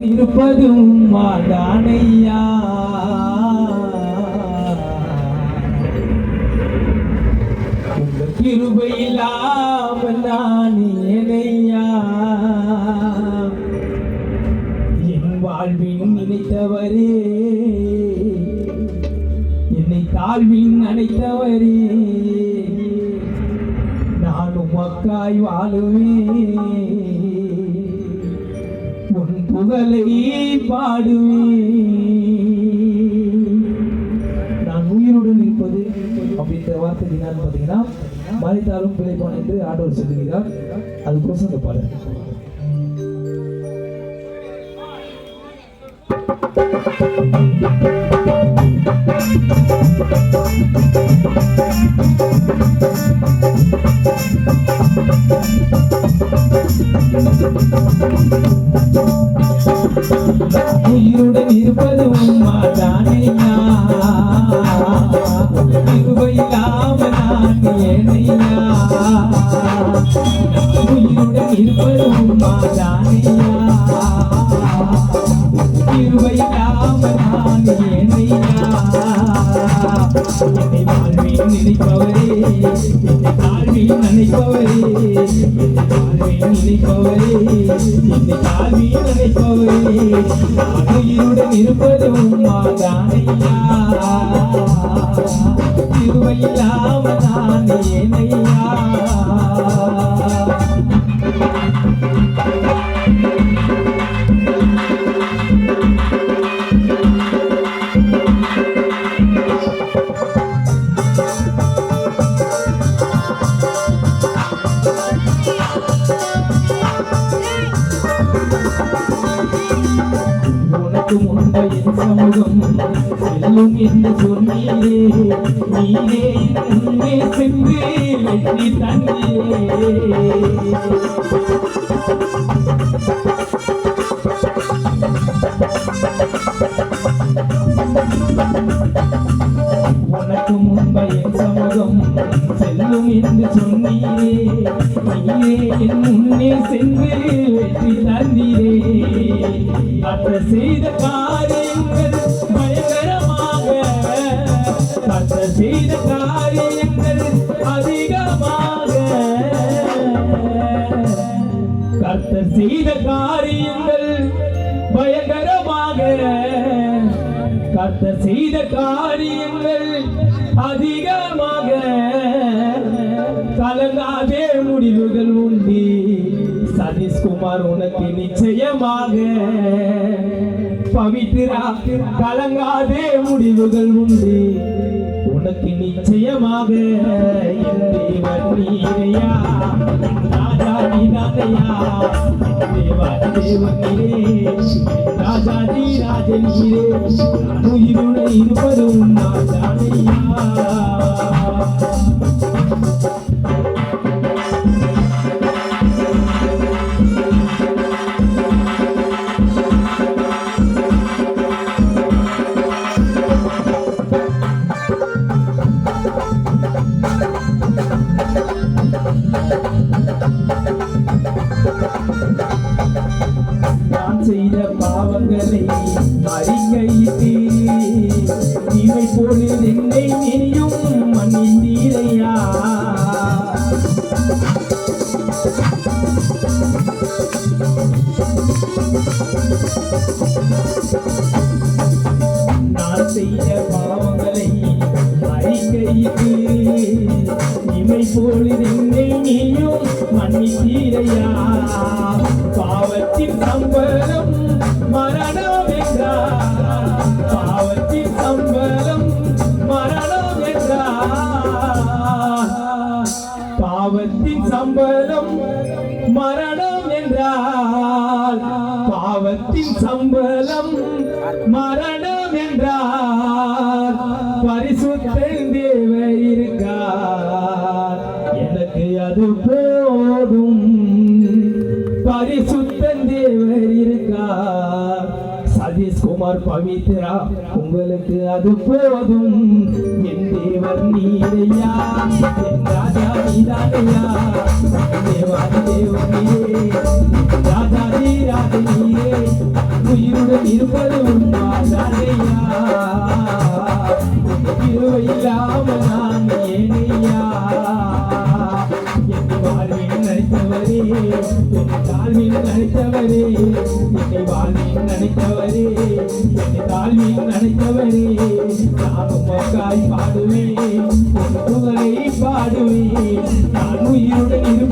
இருப்பதும் மாதானையா உங்க கிருபை இல்லாமல் நான் ஏனையா. என் வாழ்வின் நினைத்தவரே என்னை தாழ்வின் நினைத்தவரே. நான் உமக்காய் வாழுவேன். புகழை பாடுவேன். நான் உயிருடன் இருப்பது அப்படின்ற வார்த்தை என்னன்னு பார்த்தீங்கன்னா மறைத்தாலும் பிழைப்பான் என்று ஆண்டவர் சொல்லுகிறார். அது அந்த பாடல். உயிருடன் இருப்பது உம்மாதானையா இருவையில்லாம உயிருடன் இருப்பது உம்மாதானையா திருவையில்லாம நான் ஏனையா செல்லும் என்று சொன்னியே நீரே என் முன்னே சென்று வெற்றி தந்தீரே. உனக்கு முன்ப சமூகம் செல்லும் என்று சொன்னீரே. நீரே என் முன்னே சென்று வெற்றி தந்தீரே. அற்ற செய்த காரியங்கள் அதிகமாக. கர்த்தர் செய்த காரியங்கள் பயங்கரமாக. கர்த்தர் செய்த காரியங்கள் அதிகமாக. கலங்காதே முடிவுகள் குமார் உனக்கு நிச்சயமாக. பவித்ரா கலங்காதே முடிவுகள் உண்டு. உனக்கு நிச்சயமாக தேவன் நீரையா ராஜா நீதானையா என் தேவன் நான் செய்த பாவங்களை அறிக்கையிட்டு இவை போலில் என்னை நீயும் மன்னித்தீரையா பாவத்தின் சம்பளம் மரணம் என்றார் பாவத்தின் சம்பளம் மரணம் என்றார் பாவத்தின் சம்பளம் மரணம் என்றால் பாவத்தின் சம்பளம் மரணம் என்றால் பரிசுத்தன் தேவர் இருக்கார். எனக்கு அது சதீஷ்குமார் பவித்ரா உங்களுக்கு அது போதும். என் தேவர் நீரையா என் ராஜா நீதானையா நினைத்தவரே என்னை தாழ்வில் நினைத்தவரே நானும் மக்காய் பாடுவேன் புகழை பாடுவேன். நான் உயிருடன் இருப்பது